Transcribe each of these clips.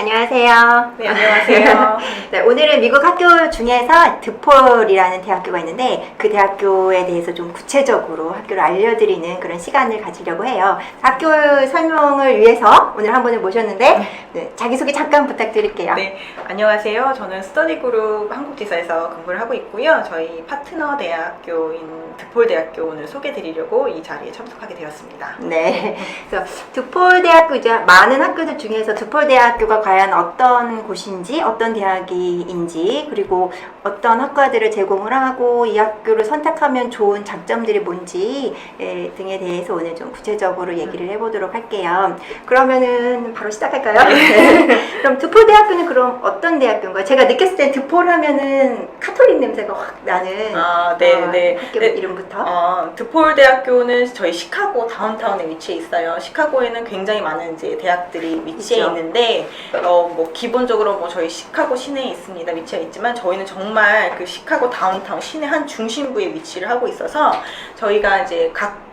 안녕하세요. 네, 안녕하세요. 네, 오늘은 미국 학교 중에서 드폴이라는 대학교가 있는데 그 대학교에 대해서 좀 구체적으로 학교를 알려드리는 그런 시간을 가지려고 해요. 학교 설명을 위해서 오늘 한 분을 모셨는데 네, 자기소개 잠깐 부탁드릴게요. 네, 안녕하세요. 저는 스터디그룹 한국지사에서 근무를 하고 있고요. 저희 파트너 대학교인 득폴대학교 오늘 소개드리려고 이 자리에 참석하게 되었습니다. 네. 그래서 드폴 대학교 이제 많은 학교들 중에서 드폴 대학교가 과연 어떤 곳인지, 어떤 대학인지, 그리고 어떤 학과들을 제공을 하고 이 학교를 선택하면 좋은 장점들이 뭔지 에, 등에 대해서 오늘 좀 구체적으로 얘기를 해보도록 할게요. 그러면은 바로 시작할까요? 네. 그럼 드폴 대학교는 그럼 어떤 대학교인가요? 제가 느꼈을 때 드폴 하면은 카톨릭 냄새가 확 나는 아, 네, 어, 네. 학교 네. 이름부터. 어, 드폴 대학교는 저희 시카고 다운타운에 위치해 있어요. 시카고에는 굉장히 많은 이제 대학들이 위치해 있죠. 있는데, 어, 뭐 기본적으로 뭐 저희 시카고 시내에 있습니다. 위치해 있지만 저희는 정말 그 시카고 다운타운 시내 한 중심부에 위치를 하고 있어서 저희가 이제 각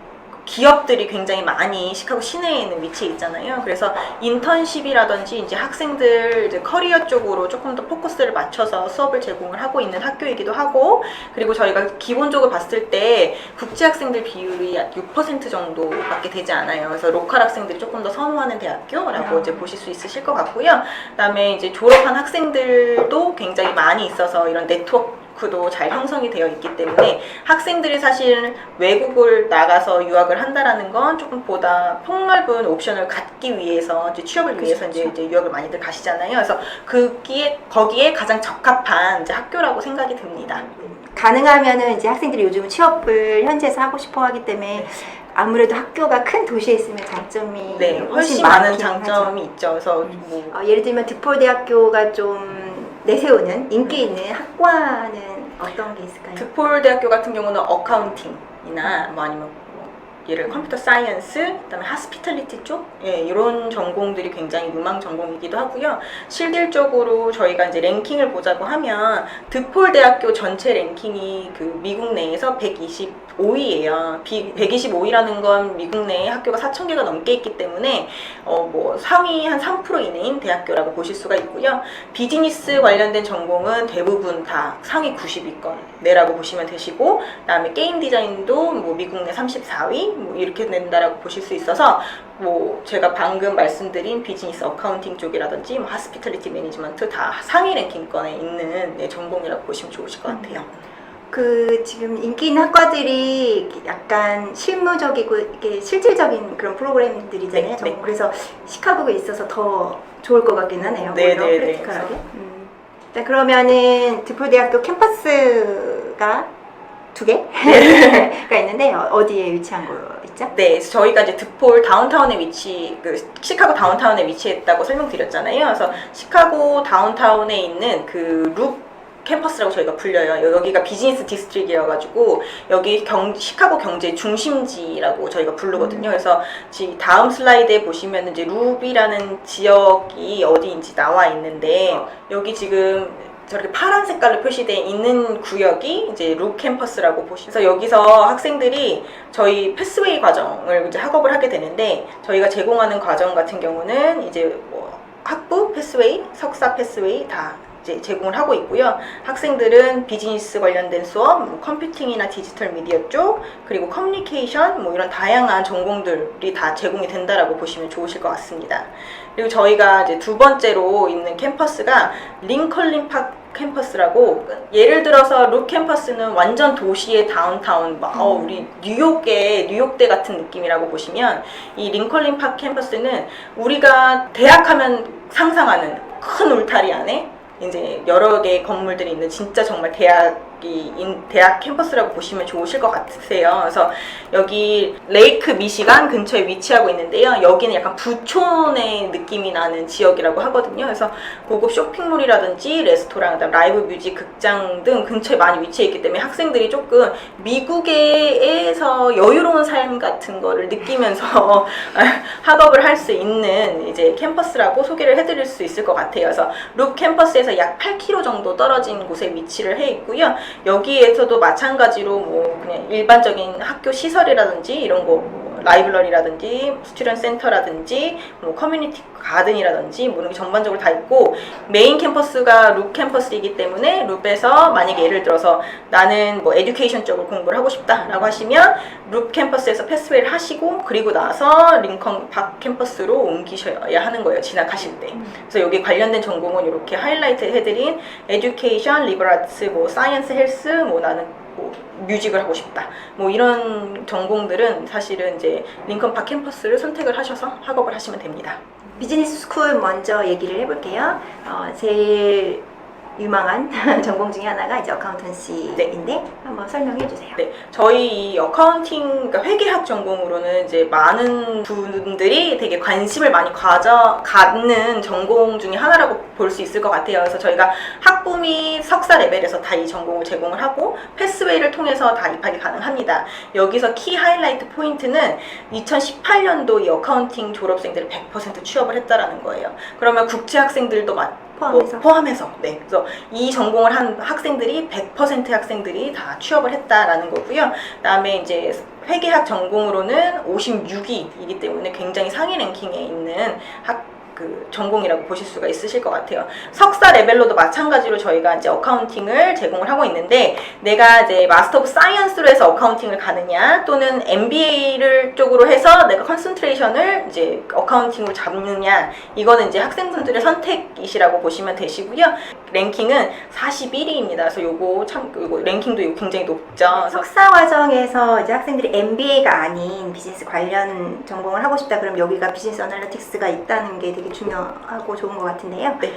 기업들이 굉장히 많이 시카고 시내에 있는 위치에 있잖아요. 그래서 인턴십이라든지 이제 학생들 이제 커리어 쪽으로 조금 더 포커스를 맞춰서 수업을 제공을 하고 있는 학교이기도 하고 그리고 저희가 기본적으로 봤을 때 국제 학생들 비율이 약6% 정도밖에 되지 않아요. 그래서 로컬 학생들이 조금 더 선호하는 대학교라고 아. 이제 보실 수 있으실 것 같고요. 그다음에 이제 졸업한 학생들도 굉장히 많이 있어서 이런 네트워크 도 잘 형성이 되어 있기 때문에 학생들이 사실 외국을 나가서 유학을 한다라는 건 조금 보다 폭넓은 옵션을 갖기 위해서 이제 취업을 위해서 이제, 이제 유학을 많이들 가시잖아요. 그래서 거기에 거기에 가장 적합한 이제 학교라고 생각이 듭니다. 가능하면은 이제 학생들이 요즘 취업을 현지에서 하고 싶어 하기 때문에 아무래도 학교가 큰 도시에 있으면 장점이 네, 훨씬 많은 많긴 장점이 있죠. 그래서 뭐 하죠. 어, 예를 들면 드폴 대학교가 좀 내세우는 인기 있는 학과는 어떤 게 있을까요? 드폴 대학교 같은 경우는 어카운팅이나 뭐 아니면 뭐 예를 컴퓨터 사이언스, 그다음에 하스피탈리티 쪽, 예, 이런 전공들이 굉장히 유망 전공이기도 하고요. 실질적으로 저희가 이제 랭킹을 보자고 하면 드폴 대학교 전체 랭킹이 그 미국 내에서 125위예요. 125위라는 건 미국 내에 학교가 4천 개가 넘게 있기 때문에 어 뭐 상위 한 3% 이내인 대학교라고 보실 수가 있고요. 비즈니스 관련된 전공은 대부분 다 상위 90위권 내라고 보시면 되시고 그다음에 게임 디자인도 뭐 미국 내 34위 뭐 이렇게 된다라고 보실 수 있어서 뭐 제가 방금 말씀드린 비즈니스 어카운팅 쪽이라든지 뭐 하스피탈리티 매니지먼트 다 상위 랭킹권에 있는 네, 전공이라고 보시면 좋으실 것 같아요. 그 지금 인기 있는 학과들이 약간 실무적이고 이게 실질적인 그런 프로그램들이잖아요. 네, 네. 그래서 시카고에 있어서 더 좋을 것 같긴 하네요. 네, 오히려 네, 네. 프랙티컬하게. 음. 네, 그러면은 드폴 대학교 캠퍼스가 두 개가 있는데 어- 어디에 위치한 거 있죠? 네, 저희가 이제 드폴 다운타운에 위치, 그 시카고 다운타운에 위치했다고 설명드렸잖아요. 그래서 시카고 다운타운에 있는 그 룩 캠퍼스라고 저희가 불려요. 여기가 비즈니스 디스트릭이어가지고 여기 경, 시카고 경제 중심지라고 저희가 부르거든요. 그래서 지 다음 슬라이드에 보시면 이제 룹이라는 지역이 어디인지 나와 있는데 여기 지금 저렇게 파란 색깔로 표시되어 있는 구역이 이제 룩 캠퍼스라고 보시면 그래서 여기서 학생들이 저희 패스웨이 과정을 이제 학업을 하게 되는데 저희가 제공하는 과정 같은 경우는 이제 뭐 학부 패스웨이, 석사 패스웨이 다 이제 제공을 하고 있고요. 학생들은 비즈니스 관련된 수업, 뭐 컴퓨팅이나 디지털 미디어 쪽, 그리고 커뮤니케이션, 뭐 이런 다양한 전공들이 다 제공이 된다라고 보시면 좋으실 것 같습니다. 그리고 저희가 이제 두 번째로 있는 캠퍼스가 링컬린 파크 캠퍼스라고 예를 들어서 룩 캠퍼스는 완전 도시의 다운타운 막, 어, 우리 뉴욕의 뉴욕대 같은 느낌이라고 보시면 이 링컬린 파크 캠퍼스는 우리가 대학 하면 상상하는 큰 울타리 안에 이제 여러 개의 건물들이 있는 진짜 정말 대학 이 인- 대학 캠퍼스라고 보시면 좋으실 것 같으세요. 그래서 여기 레이크 미시간 근처에 위치하고 있는데요. 여기는 약간 부촌의 느낌이 나는 지역이라고 하거든요. 그래서 고급 쇼핑몰이라든지 레스토랑, 그다음 라이브 뮤직, 극장 등 근처에 많이 위치해 있기 때문에 학생들이 조금 미국에서 여유로운 삶 같은 거를 느끼면서 학업을 할 수 있는 이제 캠퍼스라고 소개를 해드릴 수 있을 것 같아요. 그래서 룩 캠퍼스에서 약 8km 정도 떨어진 곳에 위치를 해 있고요. 여기에서도 마찬가지로 뭐 그냥 일반적인 학교 시설이라든지 이런 거뭐 라이브러리라든지 스튜던트 센터라든지 뭐 커뮤니티 가든이라든지 뭐 이런 게 전반적으로 다 있고 메인 캠퍼스가 룩 캠퍼스이기 때문에 룩에서 만약에 예를 들어서 나는 뭐 에듀케이션 쪽으로 공부를 하고 싶다라고 하시면 룩 캠퍼스에서 패스웨이를 하시고 그리고 나서 링컨 박 캠퍼스로 옮기셔야 하는 거예요 지나가실 때. 그래서 여기 관련된 전공은 이렇게 하이라이트 해드린 에듀케이션, 리버라츠, 뭐 사이언스, 헬스, 뭐 나는 뭐 뮤직을 하고 싶다. 뭐 이런 전공들은 사실은 이제 링컨 박 캠퍼스를 선택을 하셔서 학업을 하시면 됩니다. 비즈니스 스쿨 먼저 얘기를 해볼게요. 어, 제일 유망한 전공 중에 하나가 이제 어카운턴시인데 한번 설명해 주세요. 네, 저희 이 어카운팅, 그러니까 회계학 전공으로는 이제 많은 분들이 되게 관심을 많이 가져 갖는 전공 중에 하나라고 볼 수 있을 것 같아요. 그래서 저희가 학부 및 석사 레벨에서 다 이 전공을 제공을 하고 패스웨이를 통해서 다 입학이 가능합니다. 여기서 키 하이라이트 포인트는 2018년도 이 어카운팅 졸업생들이 100% 취업을 했다라는 거예요. 그러면 국제 학생들도 마- 포함해서? 뭐 포함해서. 네. 그래서 이 전공을 한 학생들이 100% 학생들이 다 취업을 했다라는 거고요. 그다음에 이제 회계학 전공으로는 56위이기 때문에 굉장히 상위 랭킹에 있는 학 그 전공이라고 보실 수가 있으실 것 같아요. 석사 레벨로도 마찬가지로 저희가 이제 어카운팅을 제공을 하고 있는데 내가 이제 마스터 오브 사이언스로 해서 어카운팅을 가느냐 또는 MBA를 쪽으로 해서 내가 컨센트레이션을 이제 어카운팅으로 잡느냐 이거는 이제 학생분들의 선택이시라고 보시면 되시고요. 랭킹은 41위입니다. 그래서 요거 참 요거 랭킹도 요거 굉장히 높죠. 석사 과정에서 이제 학생들이 MBA가 아닌 비즈니스 관련 전공을 하고 싶다 그럼 여기가 비즈니스 어널리틱스가 있다는 게 되게 중요하고 좋은 것 같은데요. 네.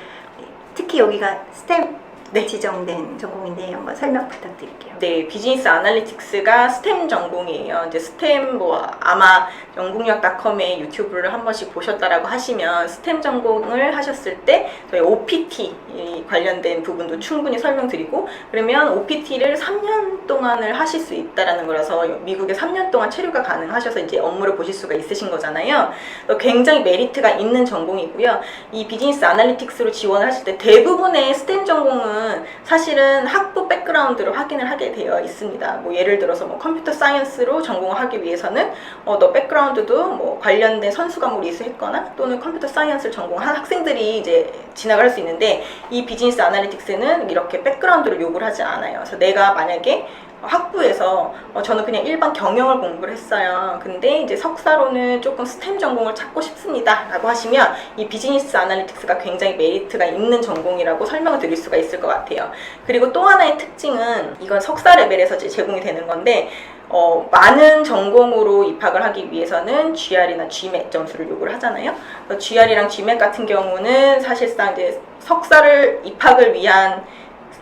특히 여기가 스템 네. 지정된 전공인데 한번 설명 부탁드릴게요. 네, 비즈니스 아날리틱스가 스템 전공이에요. 이제 스템 뭐 아마 영국역닷컴의 유튜브를 한 번씩 보셨다라고 하시면 스템 전공을 하셨을 때 저희 OPT 이 관련된 부분도 충분히 설명드리고 그러면 OPT를 3년 동안을 하실 수 있다라는 거라서 미국에 3년 동안 체류가 가능하셔서 이제 업무를 보실 수가 있으신 거잖아요. 굉장히 메리트가 있는 전공이고요. 이 비즈니스 아날리틱스로 지원을 하실 때 대부분의 스템 전공은 사실은 학부 백그라운드로 확인을 하게 되어 있습니다. 뭐 예를 들어서 뭐 컴퓨터 사이언스로 전공을 하기 위해서는 어, 너 백그라운드도 뭐 관련된 선수 과목을 이수했거나 또는 컴퓨터 사이언스를 전공한 학생들이 이제 진학을 할 수 있는데 이 비즈니스 아날리틱스는 이렇게 백그라운드를 요구를 하지 않아요. 그래서 내가 만약에 학부에서 어, 저는 그냥 일반 경영을 공부를 했어요. 근데 이제 석사로는 조금 스템 전공을 찾고 싶습니다. 라고 하시면 이 비즈니스 아날리틱스가 굉장히 메리트가 있는 전공이라고 설명을 드릴 수가 있을 것 같아요. 그리고 또 하나의 특징은 이건 석사 레벨에서 제공이 되는 건데 어, 많은 전공으로 입학을 하기 위해서는 GR이나 GMAT 점수를 요구를 하잖아요. GR이랑 GMAT 같은 경우는 사실상 이제 석사를 입학을 위한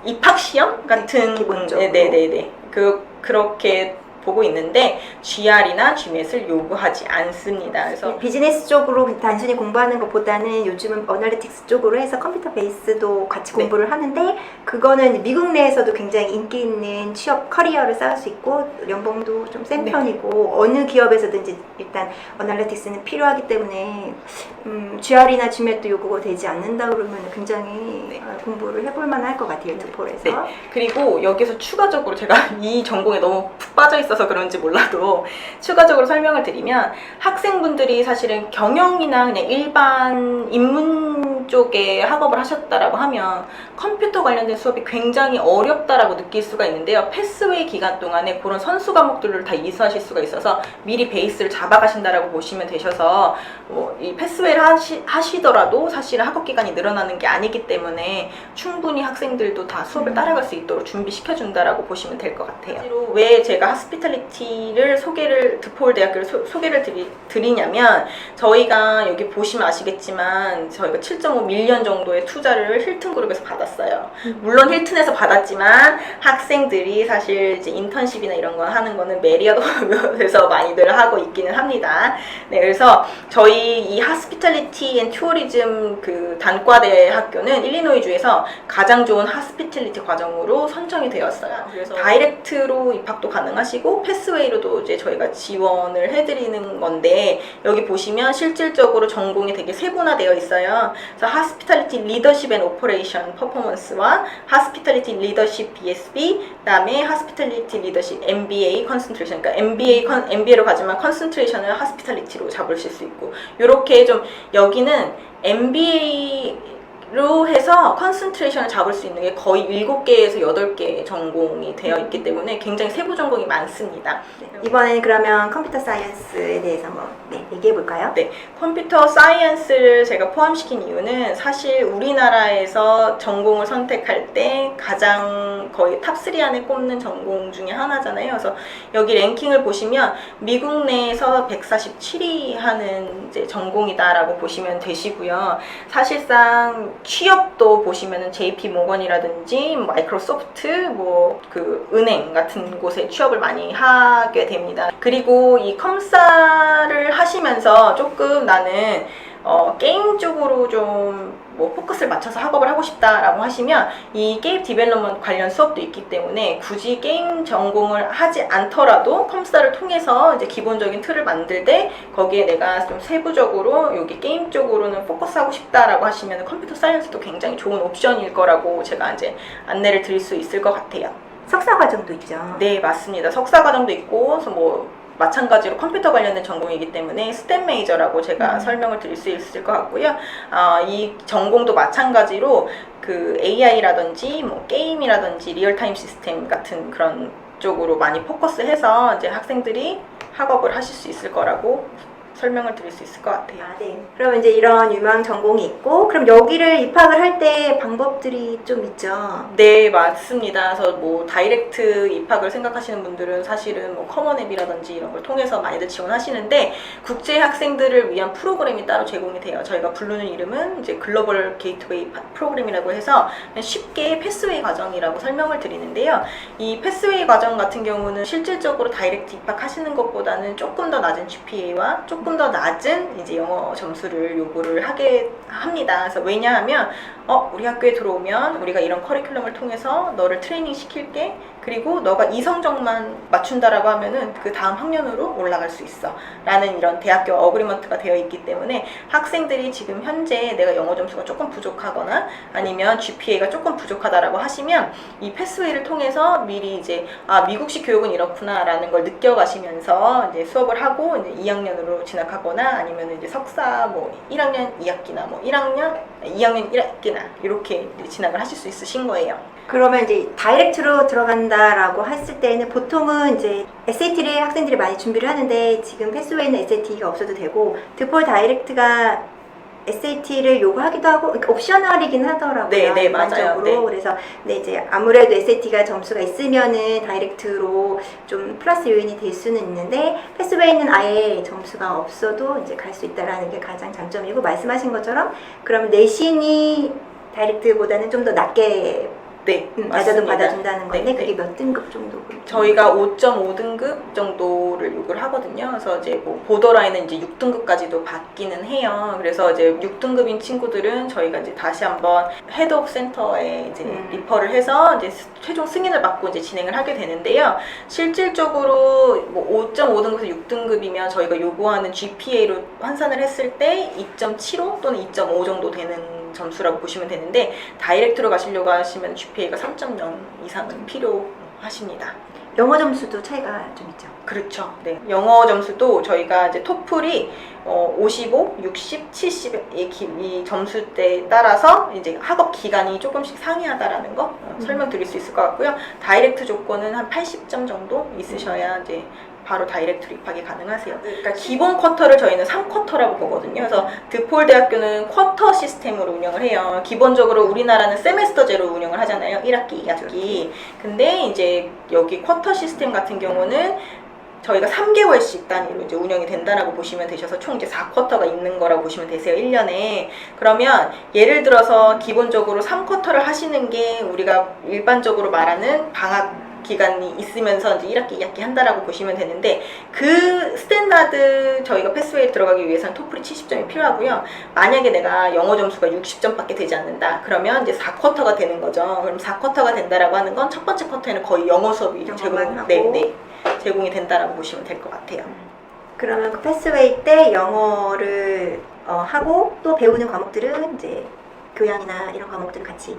입학 시험 같은 기본적으로. 네네네 그 그렇게 보고 있는데 GR이나 GMAT을 요구하지 않습니다. 그래서 비즈니스 쪽으로 단순히 공부하는 것보다는 요즘은 어널리틱스 쪽으로 해서 컴퓨터 베이스도 같이 네. 공부를 하는데 그거는 미국 내에서도 굉장히 인기 있는 취업 커리어를 쌓을 수 있고 연봉도 좀센 네. 편이고 어느 기업에서든지 일단 어널리틱스는 필요하기 때문에 음, GR이나 GMAT도 요구가 되지 않는다 그러면 굉장히 네. 어, 공부를 해볼 만할 것 같아요 듀폴에서 네. 그리고 여기서 추가적으로 제가 이 전공에 너무 푹 빠져 있어 서 그런지 몰라도 추가적으로 설명을 드리면 학생분들이 사실은 경영이나 그냥 일반 인문 쪽에 학업을 하셨다라고 하면 컴퓨터 관련된 수업이 굉장히 어렵다라고 느낄 수가 있는데요. 패스웨이 기간 동안에 그런 선수 과목들을 다 이수하실 수가 있어서 미리 베이스를 잡아가신다라고 보시면 되셔서 뭐 이 패스웨이를 하시, 하시더라도 사실은 학업 기간이 늘어나는 게 아니기 때문에 충분히 학생들도 다 수업을 따라갈 수 있도록 준비시켜준다라고 보시면 될 것 같아요. 왜 제가 하스피탈리티를 소개를 드폴 대학교를 소, 소개를 드리, 드리냐면 저희가 여기 보시면 아시겠지만 저희가 7.5 밀리언 정도의 투자를 힐튼 그룹에서 받았어요. 물론 힐튼에서 받았지만 학생들이 사실 이제 인턴십이나 이런 거 하는 거는 메리어트에서 많이들 하고 있기는 합니다. 네, 그래서 저희 이 하스피탈리티 앤 투어리즘 그 단과대 학교는 일리노이주에서 가장 좋은 하스피탈리티 과정으로 선정이 되었어요. 그래서 다이렉트로 입학도 가능하시고 패스웨이로도 이제 저희가 지원을 해드리는 건데 여기 보시면 실질적으로 전공이 되게 세분화되어 있어요. 그래서 그러니까 Hospitality Leadership and Operation Performance와 Hospitality Leadership BSB, 그다음에 Hospitality Leadership MBA Concentration. 그러니까 MBA 컨- MBA로 가지만 Concentration을 Hospitality로 잡으실 수 있고 이렇게 좀 여기는 MBA 로 해서 컨센트레이션을 잡을 수 있는 게 거의 7개에서 8개 전공이 되어 있기 때문에 굉장히 세부 전공이 많습니다. 이번에는 그러면 컴퓨터 사이언스에 대해서 뭐 네, 얘기해 볼까요? 네, 컴퓨터 사이언스를 제가 포함시킨 이유는 사실 우리나라에서 전공을 선택할 때 가장 거의 탑3 안에 꼽는 전공 중에 하나잖아요. 그래서 여기 랭킹을 보시면 미국 내에서 147위 하는 이제 전공이다라고 보시면 되시고요. 사실상 취업도 보시면은 JP 모건이라든지 마이크로소프트 뭐 그 은행 같은 곳에 취업을 많이 하게 됩니다. 그리고 이 컴사를 하시면서 조금 나는 어, 게임 쪽으로 좀 뭐 포커스를 맞춰서 학업을 하고 싶다라고 하시면 이 게임 디벨롭먼트 관련 수업도 있기 때문에 굳이 게임 전공을 하지 않더라도 컴사를 통해서 이제 기본적인 틀을 만들 때 거기에 내가 좀 세부적으로 여기 게임 쪽으로는 포커스하고 싶다라고 하시면 컴퓨터 사이언스도 굉장히 좋은 옵션일 거라고 제가 이제 안내를 드릴 수 있을 것 같아요. 석사 과정도 있죠. 네, 맞습니다. 석사 과정도 있고, 그래서 뭐 마찬가지로 컴퓨터 관련된 전공이기 때문에 스템 메이저라고 제가 음. 설명을 드릴 수 있을 것 같고요. 아, 이 전공도 마찬가지로 그 AI라든지 뭐 게임이라든지 리얼타임 시스템 같은 그런 쪽으로 많이 포커스해서 이제 학생들이 학업을 하실 수 있을 거라고 설명을 드릴 수 있을 것 같아요. 아, 네. 그러면 이제 이런 유망 전공이 있고, 그럼 여기를 입학을 할 때 방법들이 좀 있죠. 네, 맞습니다. 그래서 뭐 다이렉트 입학을 생각하시는 분들은 사실은 뭐 커먼앱이라든지 이런 걸 통해서 많이들 지원하시는데 국제 학생들을 위한 프로그램이 따로 제공이 돼요. 저희가 부르는 이름은 이제 글로벌 게이트웨이 파- 프로그램이라고 해서 쉽게 패스웨이 과정이라고 설명을 드리는데요. 이 패스웨이 과정 같은 경우는 실질적으로 다이렉트 입학하시는 것보다는 조금 더 낮은 GPA와 조금 더 낮은 이제 영어 점수를 요구를 하게 합니다. 그래서 왜냐하면 어, 우리 학교에 들어오면 우리가 이런 커리큘럼을 통해서 너를 트레이닝 시킬게. 그리고 너가 이 성적만 맞춘다라고 하면은 그 다음 학년으로 올라갈 수 있어. 라는 이런 대학교 어그리먼트가 되어 있기 때문에 학생들이 지금 현재 내가 영어 점수가 조금 부족하거나 아니면 GPA가 조금 부족하다라고 하시면 이 패스웨이를 통해서 미리 이제 아, 미국식 교육은 이렇구나라는 걸 느껴가시면서 이제 수업을 하고 이제 2학년으로 진학하거나 아니면 이제 석사 뭐 1학년 2학기나 뭐 1학년 2학년 1학기나 이렇게 이제 진학을 하실 수 있으신 거예요. 그러면 이제 다이렉트로 들어간다라고 했을 때는 보통은 이제 SAT를 학생들이 많이 준비를 하는데 지금 패스웨이는 SAT가 없어도 되고 드폴 다이렉트가 SAT를 요구하기도 하고 그러니까 옵셔널이긴 하더라고요. 네, 네, 맞아요. 네. 그래서 네, 이제 아무래도 SAT가 점수가 있으면은 다이렉트로 좀 플러스 요인이 될 수는 있는데 패스웨이는 아예 점수가 없어도 이제 갈 수 있다라는 게 가장 장점이고 말씀하신 것처럼 그럼 내신이 다이렉트보다는 좀 더 낮게 네, 음, 맞습니다. 낮아도 받아준다는 건데 네, 그게 네. 몇 등급 정도? 저희가 5.5등급 정도를 요구를 하거든요. 그래서 이제 뭐 보더라인은 이제 6등급까지도 받기는 해요. 그래서 이제 6등급인 친구들은 저희가 이제 다시 한번 헤드업 센터에 이제 음. 리퍼를 해서 이제 스- 최종 승인을 받고 이제 진행을 하게 되는데요. 실질적으로 뭐 5.5등급에서 6등급이면 저희가 요구하는 GPA로 환산을 했을 때 2.75 또는 2.5 정도 되는 점수라고 보시면 되는데 다이렉트로 가시려고 하시면 GPA가 3.0 이상은 필요하십니다. 영어 점수도 차이가 좀 있죠. 그렇죠. 네. 영어 점수도 저희가 이제 토플이 어, 55, 60, 70의 기- 이 점수대에 따라서 이제 학업 기간이 조금씩 상이하다라는 거 어, 음. 설명드릴 수 있을 것 같고요. 다이렉트 조건은 한 80점 정도 있으셔야 이제 바로 다이렉트로 입학이 가능하세요. 그러니까 기본 쿼터를 저희는 3쿼터라고 보거든요. 그래서 드폴 대학교는 쿼터 시스템으로 운영을 해요. 기본적으로 우리나라는 세메스터제로 운영을 하잖아요. 1학기, 2학기. 근데 이제 여기 쿼터 시스템 같은 경우는 저희가 3개월씩 단위로 이제 운영이 된다라고 보시면 되셔서 총 이제 4쿼터가 있는 거라고 보시면 되세요. 1년에. 그러면 예를 들어서 기본적으로 3쿼터를 하시는 게 우리가 일반적으로 말하는 방학 기간이 있으면서 이제 1학기, 2학기 한다라고 보시면 되는데 그 스탠다드 저희가 패스웨이 들어가기 위해서는 토플이 70점이 필요하고요. 만약에 내가 영어 점수가 60점밖에 되지 않는다. 그러면 이제 4쿼터가 되는 거죠. 그럼 4쿼터가 된다라고 하는 건 첫 번째 쿼터에는 거의 영어 수업이 제공. 네, 네, 제공이 된다라고 보시면 될 것 같아요. 그러면 그 패스웨이 때 영어를 어, 하고 또 배우는 과목들은 이제 교양이나 이런 과목들을 같이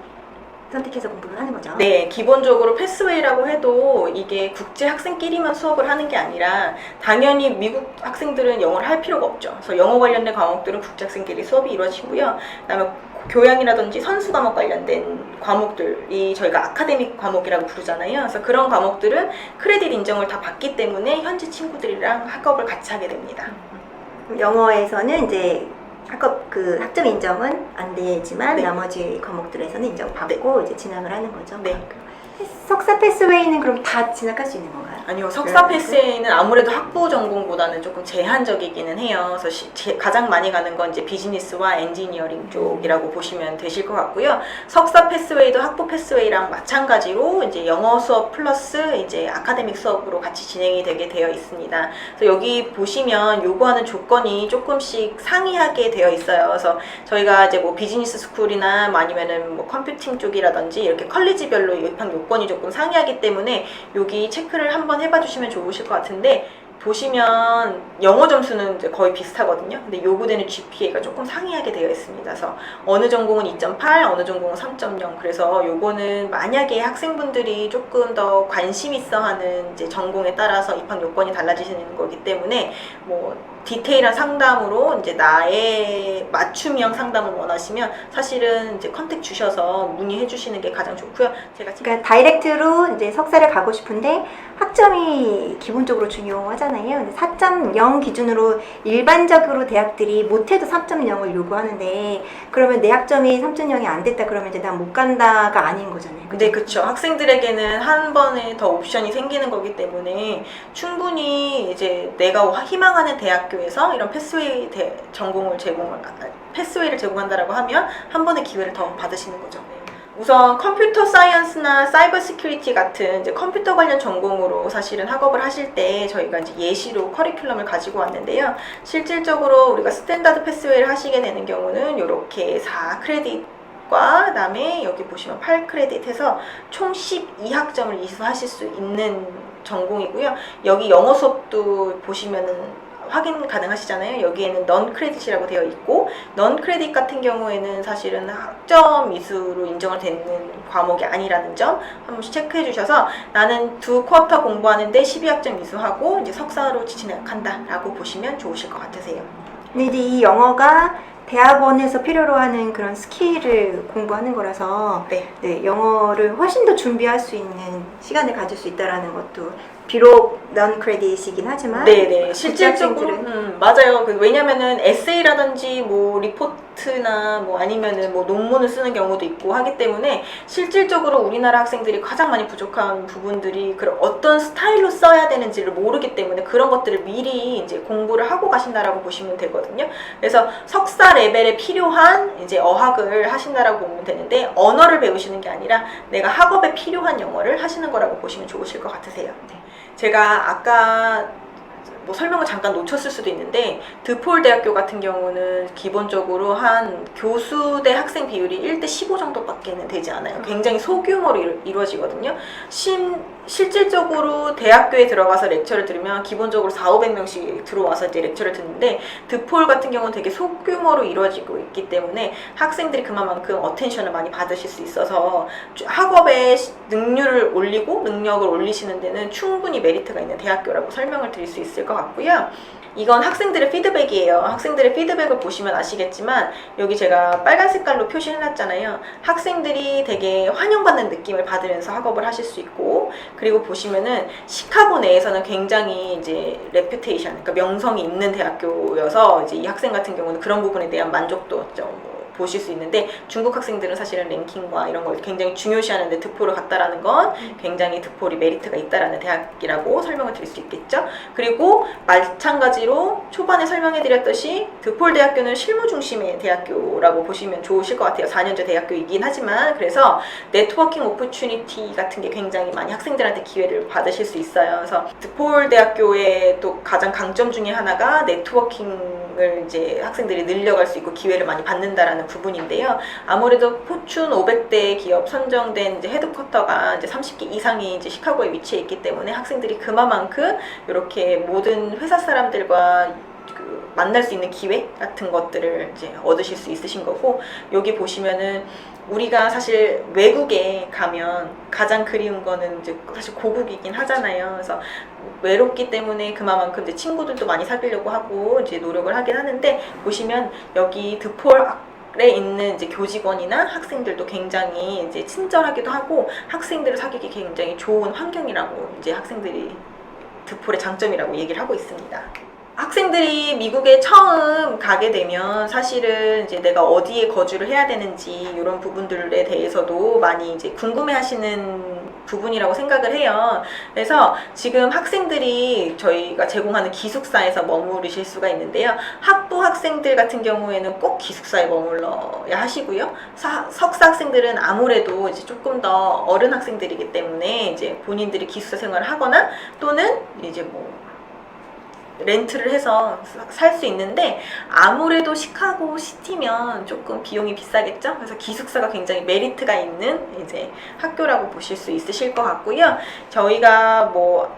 선택해서 공부를 하는 거죠. 네, 기본적으로 패스웨이라고 해도 이게 국제 학생끼리만 수업을 하는 게 아니라 당연히 미국 학생들은 영어를 할 필요가 없죠. 그래서 영어 관련된 과목들은 국제 학생끼리 수업이 이루어지고요. 그다음에 교양이라든지 선수 과목 관련된 과목들이 저희가 아카데믹 과목이라고 부르잖아요. 그래서 그런 과목들은 크레딧 인정을 다 받기 때문에 현지 친구들이랑 학업을 같이 하게 됩니다. 영어에서는 이제 학업 그 학점 인정은 안 되지만 네. 나머지 과목들에서는 인정받고 이제 진학을 하는 거죠. 네. 석사 패스웨이는 그럼 다 진학할 수 있는 건가요? 아니요, 석사 네. 패스에는 아무래도 학부 전공보다는 조금 제한적이기는 해요. 그래서 시- 제- 가장 많이 가는 건 이제 비즈니스와 엔지니어링 쪽이라고 보시면 되실 것 같고요. 석사 패스웨이도 학부 패스웨이랑 마찬가지로 이제 영어 수업 플러스 이제 아카데믹 수업으로 같이 진행이 되게 되어 있습니다. 그래서 여기 보시면 요구하는 조건이 조금씩 상이하게 되어 있어요. 그래서 저희가 이제 뭐 비즈니스 스쿨이나 뭐 아니면은 뭐 컴퓨팅 쪽이라든지 이렇게 컬리지별로 입학 요건이 조금 상이하기 때문에 여기 체크를 한번 해봐 주시면 좋으실 것 같은데 보시면 영어 점수는 이제 거의 비슷하거든요. 근데 요구되는 GPA가 조금 상이하게 되어 있습니다. 그래서 어느 전공은 2.8, 어느 전공은 3.0. 그래서 요거는 만약에 학생분들이 조금 더 관심 있어 하는 이제 전공에 따라서 입학 요건이 달라지시는 거기 때문에 뭐 디테일한 상담으로 이제 나의 맞춤형 상담을 원하시면 사실은 이제 컨택 주셔서 문의해 주시는 게 가장 좋고요. 제가 그러니까 다이렉트로 이제 석사를 가고 싶은데 학점이 기본적으로 중요하잖아요. 근데 4.0 기준으로 일반적으로 대학들이 못해도 3.0을 요구하는데 그러면 내 학점이 3.0이 안 됐다 그러면 이제 난 못 간다가 아닌 거잖아요. 그죠? 네, 그렇죠. 학생들에게는 한 번에 더 옵션이 생기는 거기 때문에 충분히 이제 내가 희망하는 대학 교에서 이런 패스웨이 대, 전공을 제공을 아, 패스웨이를 제공한다라고 하면 한 번의 기회를 더 받으시는 거죠. 우선 컴퓨터 사이언스나 사이버 시큐리티 같은 이제 컴퓨터 관련 전공으로 사실은 학업을 하실 때 저희가 이제 예시로 커리큘럼을 가지고 왔는데요. 실질적으로 우리가 스탠다드 패스웨이를 하시게 되는 경우는 이렇게 4 크레딧 과 그다음에 여기 보시면 8크레딧 해서 총 12학점을 이수하실 수 있는 전공이고요. 여기 영어 수업도 보시면은 확인 가능하시잖아요. 여기에는 넌 크레딧이라고 되어 있고 넌 크레딧 같은 경우에는 사실은 학점 이수로 인정을 되는 과목이 아니라는 점 한번 체크해 주셔서 나는 두 쿼터 공부하는데 12학점 이수하고 이제 석사로 진학한다라고 보시면 좋으실 것 같으세요. 근데 이제 이 영어가 대학원에서 필요로 하는 그런 스킬을 공부하는 거라서 네. 네, 영어를 훨씬 더 준비할 수 있는 시간을 가질 수 있다라는 것도 비록 넌 크레딧이긴 하지만 네네 실질적으로 학생들은. 음, 맞아요. 그 왜냐면은 에세이라든지 뭐 리포트나 뭐 아니면은 뭐 논문을 쓰는 경우도 있고 하기 때문에 실질적으로 우리나라 학생들이 가장 많이 부족한 부분들이 그런 어떤 스타일로 써야 되는지를 모르기 때문에 그런 것들을 미리 이제 공부를 하고 가신다라고 보시면 되거든요. 그래서 석사 레벨에 필요한 이제 어학을 하신다라고 보면 되는데 언어를 배우시는 게 아니라 내가 학업에 필요한 영어를 하시는 거라고 보시면 좋으실 것 같으세요. 제가 아까 뭐 설명을 잠깐 놓쳤을 수도 있는데 드폴 대학교 같은 경우는 기본적으로 한 교수 대 학생 비율이 1대 15 정도밖에는 되지 않아요. 굉장히 소규모로 이루, 이루어지거든요. 신, 실질적으로 대학교에 들어가서 렉처를 들으면 기본적으로 4, 500명씩 들어와서 이제 렉처를 듣는데 드폴 같은 경우는 되게 소규모로 이루어지고 있기 때문에 학생들이 그만큼 어텐션을 많이 받으실 수 있어서 학업의 시- 능률을 올리고 능력을 올리시는 데는 충분히 메리트가 있는 대학교라고 설명을 드릴 수 있을 것 같고요. 이건 학생들의 피드백이에요. 학생들의 피드백을 보시면 아시겠지만 여기 제가 빨간 색깔로 표시해놨잖아요. 학생들이 되게 환영받는 느낌을 받으면서 학업을 하실 수 있고 그리고 보시면은 시카고 내에서는 굉장히 이제 레퓨테이션, 그러니까 명성이 있는 대학교여서 이제 이 학생 같은 경우는 그런 부분에 대한 만족도 좀 보실 수 있는데 중국 학생들은 사실은 랭킹과 이런 걸 굉장히 중요시하는데 득포를 갔다라는 건 굉장히 득폴이 메리트가 있다라는 대학이라고 설명을 드릴 수 있겠죠. 그리고 마찬가지로 초반에 설명해 드렸듯이 득폴 대학교는 실무 중심의 대학교라고 보시면 좋으실 것 같아요. 4년제 대학교이긴 하지만 그래서 네트워킹 오퍼튜니티 같은 게 굉장히 많이 학생들한테 기회를 받으실 수 있어요. 그래서 득폴 대학교의 또 가장 강점 중에 하나가 네트워킹을 을 이제 학생들이 늘려갈 수 있고 기회를 많이 받는다라는 부분인데요. 아무래도 포춘 500대 기업 선정된 이제 헤드쿼터가 이제 30개 이상이 이제 시카고에 위치해 있기 때문에 학생들이 그만큼 이렇게 모든 회사 사람들과 그 만날 수 있는 기회 같은 것들을 이제 얻으실 수 있으신 거고 여기 보시면은 우리가 사실 외국에 가면 가장 그리운 거는 이제 사실 고국이긴 하잖아요. 그래서 외롭기 때문에 그만큼 이제 친구들도 많이 사귀려고 하고 이제 노력을 하긴 하는데 보시면 여기 드폴에 있는 이제 교직원이나 학생들도 굉장히 이제 친절하기도 하고 학생들을 사귀기 굉장히 좋은 환경이라고 이제 학생들이 드폴의 장점이라고 얘기를 하고 있습니다. 학생들이 미국에 처음 가게 되면 사실은 이제 내가 어디에 거주를 해야 되는지 이런 부분들에 대해서도 많이 이제 궁금해 하시는 부분이라고 생각을 해요. 그래서 지금 학생들이 저희가 제공하는 기숙사에서 머무르실 수가 있는데요. 학부 학생들 같은 경우에는 꼭 기숙사에 머물러야 하시고요. 사- 석사 학생들은 아무래도 이제 조금 더 어른 학생들이기 때문에 이제 본인들이 기숙사 생활을 하거나 또는 이제 뭐 렌트를 해서 살 수 있는데 아무래도 시카고 시티면 조금 비용이 비싸겠죠. 그래서 기숙사가 굉장히 메리트가 있는 이제 학교라고 보실 수 있으실 것 같고요. 저희가 뭐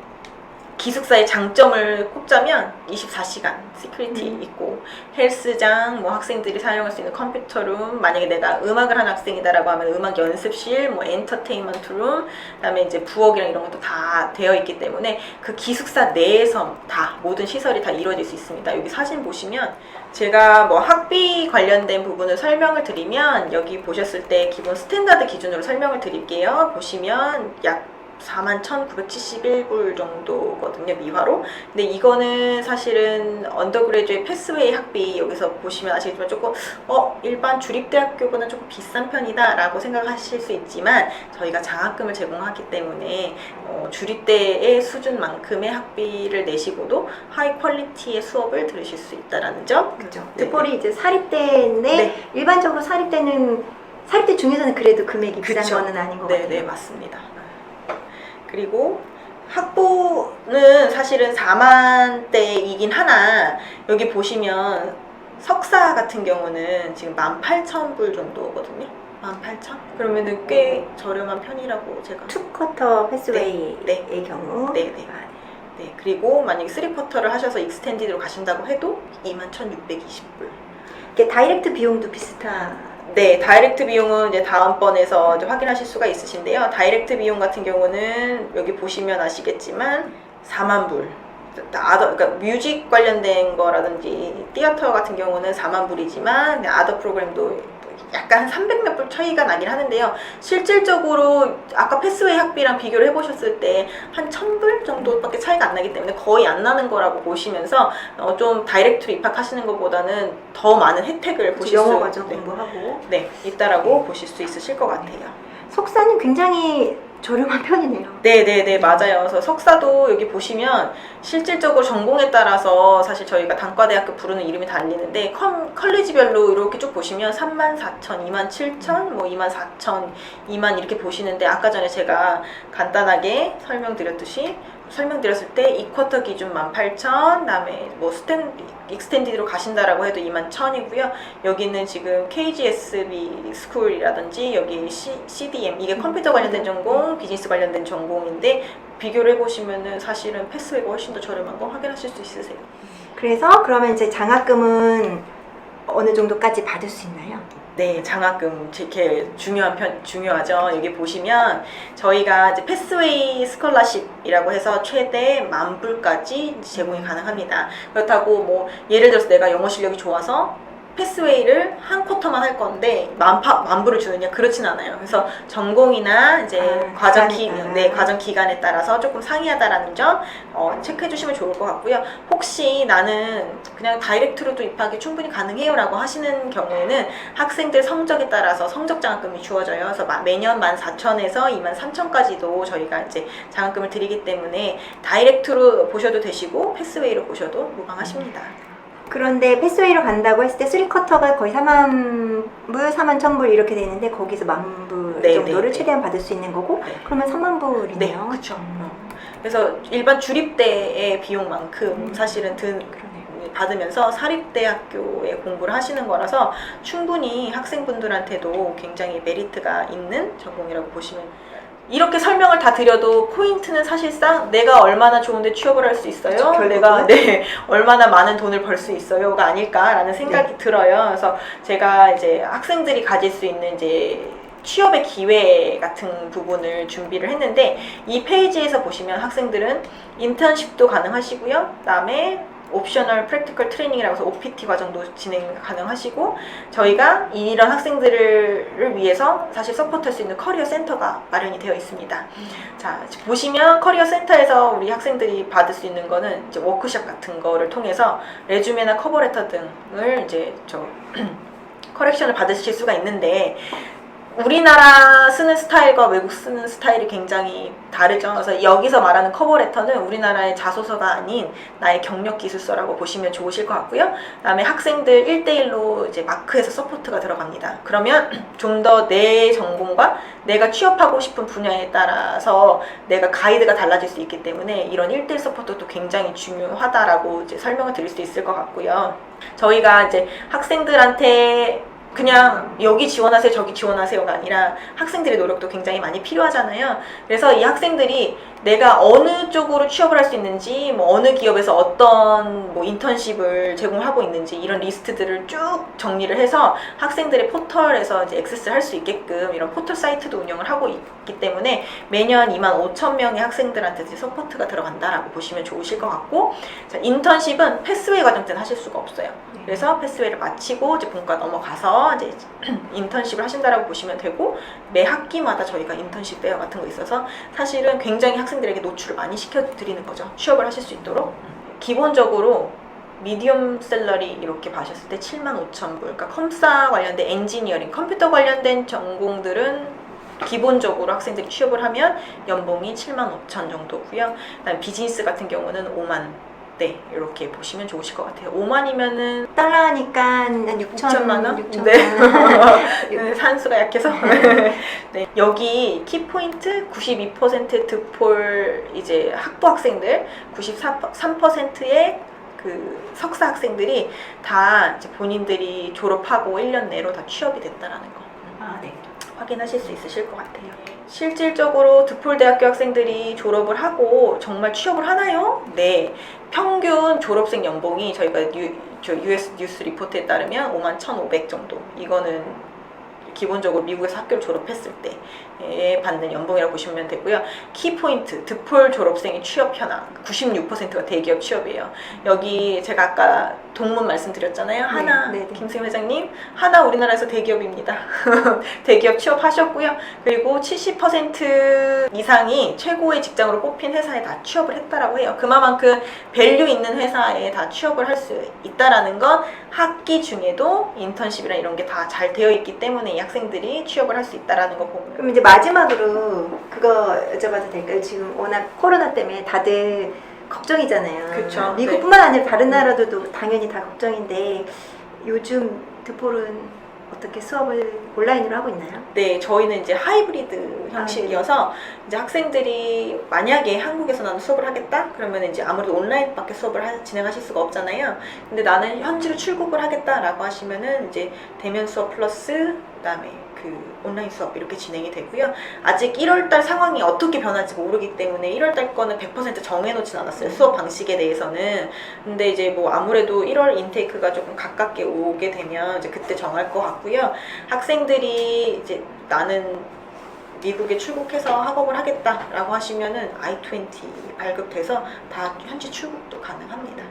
기숙사의 장점을 꼽자면 24시간 시큐리티 음. 있고 헬스장, 뭐 학생들이 사용할 수 있는 컴퓨터룸, 만약에 내가 음악을 하는 학생이다라고 하면 음악 연습실, 뭐 엔터테인먼트 룸, 그다음에 이제 부엌이랑 이런 것도 다 되어 있기 때문에 그 기숙사 내에서 다 모든 시설이 다 이루어질 수 있습니다. 여기 사진 보시면 제가 뭐 학비 관련된 부분을 설명을 드리면 여기 보셨을 때 기본 스탠다드 기준으로 설명을 드릴게요. 보시면 약 41,971불 정도거든요, 미화로. 근데 이거는 사실은 언더그레주의 패스웨이 학비 여기서 보시면 아시겠지만 조금 어 일반 주립대학교보다 조금 비싼 편이다 라고 생각하실 수 있지만 저희가 장학금을 제공하기 때문에 어, 주립대의 수준만큼의 학비를 내시고도 하이 퀄리티의 수업을 들으실 수 있다라는 점. 그렇죠. 네, 드폴이 이제 사립대인데 네. 일반적으로 사립대는 사립대 중에서는 그래도 금액이 비싼 그쵸. 거는 아닌 것 네, 같아요. 네, 맞습니다. 그리고 학부는 사실은 4만대이긴 하나 여기 보시면 석사 같은 경우는 지금 18,000불 정도거든요. 18,000? 그러면은 꽤 저렴한 편이라고 제가 투쿼터 패스웨이의 네, 경우 네, 네. 네, 그리고 만약에 3쿼터를 하셔서 익스텐디드로 가신다고 해도 21,620불. 이게 다이렉트 비용도 비슷한 네, 다이렉트 비용은 이제 다음번에서 이제 확인하실 수가 있으신데요. 다이렉트 비용 같은 경우는 여기 보시면 아시겠지만 4만 불. 아더, 그러니까 뮤직 관련된 거라든지 티어터 같은 경우는 4만 불이지만 아더 프로그램도 약간 한300몇 불 차이가 나긴 하는데요. 실질적으로 아까 패스웨이 학비랑 비교를 해보셨을 때 한 1000불 정도밖에 차이가 안 나기 때문에 거의 안 나는 거라고 보시면서 어, 좀 다이렉트로 입학하시는 것보다는 더 많은 혜택을 보실 수 영어 과정 네. 공부하고 네, 있다라고 보실 수 있으실 것 같아요. 석사는 굉장히 저렴한 편이네요. 네, 네, 네, 맞아요. 그래서 석사도 여기 보시면 실질적으로 전공에 따라서 사실 저희가 단과대학교 부르는 이름이 달리는데 컴, 컬리지별로 이렇게 쭉 보시면 3만 4천, 2만 7천, 뭐 2만 4천, 2만 이렇게 보시는데 아까 전에 제가 간단하게 설명드렸듯이 설명드렸을 때 이쿼터 기준 18,000, 그다음에 뭐 스탠 익스텐디드로 가신다라고 해도 21,000이고요. 여기는 지금 KGSB 스쿨이라든지 여기 C, CDM 이게 컴퓨터 관련된 전공, 비즈니스 관련된 전공인데 비교를 해보시면은 사실은 패스웨이가 훨씬 더 저렴한 거 확인하실 수 있으세요. 그래서 그러면 이제 장학금은 어느 정도까지 받을 수 있나요? 네, 장학금 되게 중요한 편 중요하죠. 여기 보시면 저희가 이제 패스웨이 스콜라십이라고 해서 최대 만 불까지 제공이 가능합니다. 그렇다고 뭐 예를 들어서 내가 영어 실력이 좋아서 패스웨이를 한 쿼터만 할 건데 만파 만불을 주느냐 그렇진 않아요. 그래서 전공이나 이제 아, 과정 기간에 기 따라. 네, 과정 기간에 따라서 조금 상이하다라는 점 어, 체크해 주시면 좋을 것 같고요. 혹시 나는 그냥 다이렉트로도 입학이 충분히 가능해요라고 하시는 경우에는 학생들 성적에 따라서 성적 장학금이 주어져요. 그래서 마- 매년 14,000에서 23,000까지도 저희가 이제 장학금을 드리기 때문에 다이렉트로 보셔도 되시고 패스웨이로 보셔도 무방하십니다. 그런데 패스웨이로 간다고 했을 때 3쿼터가 거의 4만 불, 4만 1000불 이렇게 되는데 거기서 만 불 네, 정도를 네, 네. 최대한 받을 수 있는 거고 네. 그러면 3만 네, 불이네요. 그렇죠. 그래서 일반 주립대의 비용만큼 음. 사실은 든 그러네요. 받으면서 사립대학교에 공부를 하시는 거라서 충분히 학생분들한테도 굉장히 메리트가 있는 전공이라고 보시면 이렇게 설명을 다 드려도 포인트는 사실상 내가 얼마나 좋은데 취업을 할 수 있어요. 내가 네 얼마나 많은 돈을 벌 수 있어요가 아닐까라는 생각이 들어요. 그래서 제가 이제 학생들이 가질 수 있는 이제 취업의 기회 같은 부분을 준비를 했는데 이 페이지에서 보시면 학생들은 인턴십도 가능하시고요. 그다음에 옵셔널 프랙티컬 트레이닝이라고 해서 OPT 과정도 진행 가능하시고 저희가 이런 학생들을 위해서 사실 서포트할 수 있는 커리어 센터가 마련이 되어 있습니다. 자 보시면 커리어 센터에서 우리 학생들이 받을 수 있는 거는 이제 워크숍 같은 거를 통해서 레주메나 커버레터 등을 이제 저 커렉션을 받으실 수가 있는데 우리나라 쓰는 스타일과 외국 쓰는 스타일이 굉장히 다르죠. 그래서 여기서 말하는 커버레터는 우리나라의 자소서가 아닌 나의 경력 기술서라고 보시면 좋으실 것 같고요. 그다음에 학생들 1대1로 이제 마크에서 서포트가 들어갑니다. 그러면 좀 더 내 전공과 내가 취업하고 싶은 분야에 따라서 내가 가이드가 달라질 수 있기 때문에 이런 1대1 서포트도 굉장히 중요하다라고 이제 설명을 드릴 수 있을 것 같고요. 저희가 이제 학생들한테 그냥 여기 지원하세요, 저기 지원하세요가 아니라 학생들의 노력도 굉장히 많이 필요하잖아요. 그래서 이 학생들이 내가 어느 쪽으로 취업을 할 수 있는지, 뭐 어느 기업에서 어떤 뭐 인턴십을 제공하고 있는지 이런 리스트들을 쭉 정리를 해서 학생들의 포털에서 이제 액세스를 할 수 있게끔 이런 포털 사이트도 운영을 하고 있기 때문에 매년 2만 5천 명의 학생들한테 이제 서포트가 들어간다라고 보시면 좋으실 것 같고, 자, 인턴십은 패스웨이 과정 때는 하실 수가 없어요. 그래서 패스웨이를 마치고 이제 본과 넘어가서 이제 인턴십을 하신다라고 보시면 되고 매 학기마다 저희가 인턴십 페어 같은 거 있어서 사실은 굉장히 학생 들에게 노출을 많이 시켜드리는 거죠. 취업을 하실 수 있도록 기본적으로 미디엄 셀러리 이렇게 봐셨을 때 7만 5천 불 그러니까 컴사 관련된 엔지니어링 컴퓨터 관련된 전공들은 기본적으로 학생들이 취업을 하면 연봉이 7만 5천 정도고요. 그다음 비즈니스 같은 경우는 5만 네 이렇게 보시면 좋으실 것 같아요. 5만이면은 달러 하니까 한 6천 6천만 원? 6천 네. 원. 네, 산수가 약해서. 네. 여기 키포인트 92% 득폴 이제 학부 학생들 93%의 그 석사 학생들이 다 이제 본인들이 졸업하고 1년 내로 다 취업이 됐다라는 거. 아, 네. 확인하실 수 있으실 것 같아요. 실질적으로 득폴 대학교 학생들이 졸업을 하고 정말 취업을 하나요? 네. 평균 졸업생 연봉이 저희가 유, 저 US 뉴스 리포트에 따르면 5만 1,500 정도. 이거는 기본적으로 미국에서 학교를 졸업했을 때에 받는 연봉이라고 보시면 되고요. 키포인트, 득폴 졸업생의 취업 현황 96%가 대기업 취업이에요. 여기 제가 아까 동문 말씀드렸잖아요. 하나, 네, 네. 김승 회장님, 하나 우리나라에서 대기업입니다. 대기업 취업하셨고요. 그리고 70% 이상이 최고의 직장으로 뽑힌 회사에 다 취업을 했다라고 해요. 그만큼 밸류 있는 회사에 다 취업을 할 수 있다라는 건 학기 중에도 인턴십이나 이런 게 다 잘 되어 있기 때문에 이 학생들이 취업을 할 수 있다라는 거 보면 그럼 이제 마지막으로 그거 여쭤봐도 될까요? 지금 워낙 코로나 때문에 다들 걱정이잖아요. 그쵸, 미국뿐만 아니라 다른 나라들도 당연히 다 걱정인데 요즘 드폴은 어떻게 수업을 온라인으로 하고 있나요? 네, 저희는 이제 하이브리드 형식이어서 이제 학생들이 만약에 한국에서 나는 수업을 하겠다? 그러면 이제 아무래도 온라인밖에 수업을 하- 진행하실 수가 없잖아요. 근데 나는 현지로 출국을 하겠다라고 하시면은 이제 대면 수업 플러스 그다음에 그 온라인 수업 이렇게 진행이 되고요. 아직 1월달 상황이 어떻게 변할지 모르기 때문에 1월달 거는 100% 정해놓진 않았어요. 수업 방식에 대해서는. 근데 이제 뭐 아무래도 1월 인테이크가 조금 가깝게 오게 되면 이제 그때 정할 것 같고요. 학생들이 이제 나는 미국에 출국해서 학업을 하겠다라고 하시면은 I-20 발급돼서 다 현지 출국도 가능합니다.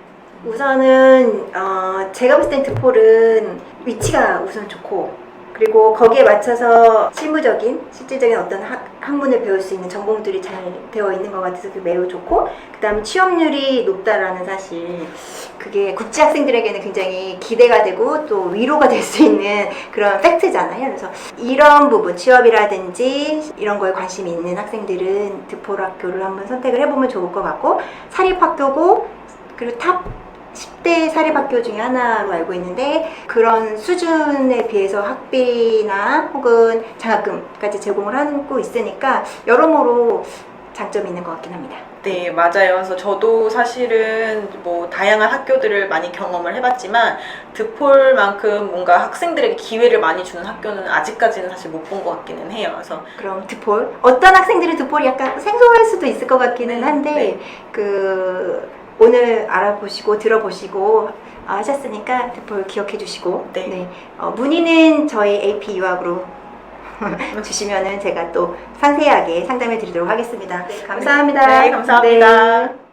우선은 어, 제가 봤을 땐 드폴은 위치가 우선 좋고 그리고 거기에 맞춰서 실무적인 실질적인 어떤 학, 학문을 배울 수 있는 전공들이 잘 되어 있는 것 같아서 그게 매우 좋고 그다음에 취업률이 높다라는 사실 그게 국제 학생들에게는 굉장히 기대가 되고 또 위로가 될 수 있는 그런 팩트잖아요. 그래서 이런 부분 취업이라든지 이런 거에 관심이 있는 학생들은 드폴 학교를 한번 선택을 해보면 좋을 것 같고 사립학교고 그리고 탑 10대 사립학교 중에 하나로 알고 있는데 그런 수준에 비해서 학비나 혹은 장학금까지 제공을 하고 있으니까 여러모로 장점이 있는 것 같긴 합니다. 네, 맞아요. 그래서 저도 사실은 뭐 다양한 학교들을 많이 경험을 해봤지만 드폴만큼 뭔가 학생들에게 기회를 많이 주는 학교는 아직까지는 사실 못 본 것 같기는 해요. 그래서 그럼 드폴 어떤 학생들은 드폴이 약간 생소할 수도 있을 것 같기는 한데 네. 그 오늘 알아보시고 들어보시고 아, 하셨으니까 드폴 기억해 주시고 네. 어, 문의는 저희 AP 유학으로 주시면은 제가 또 상세하게 상담해 드리도록 하겠습니다. 감사합니다. 네, 감사합니다. 네.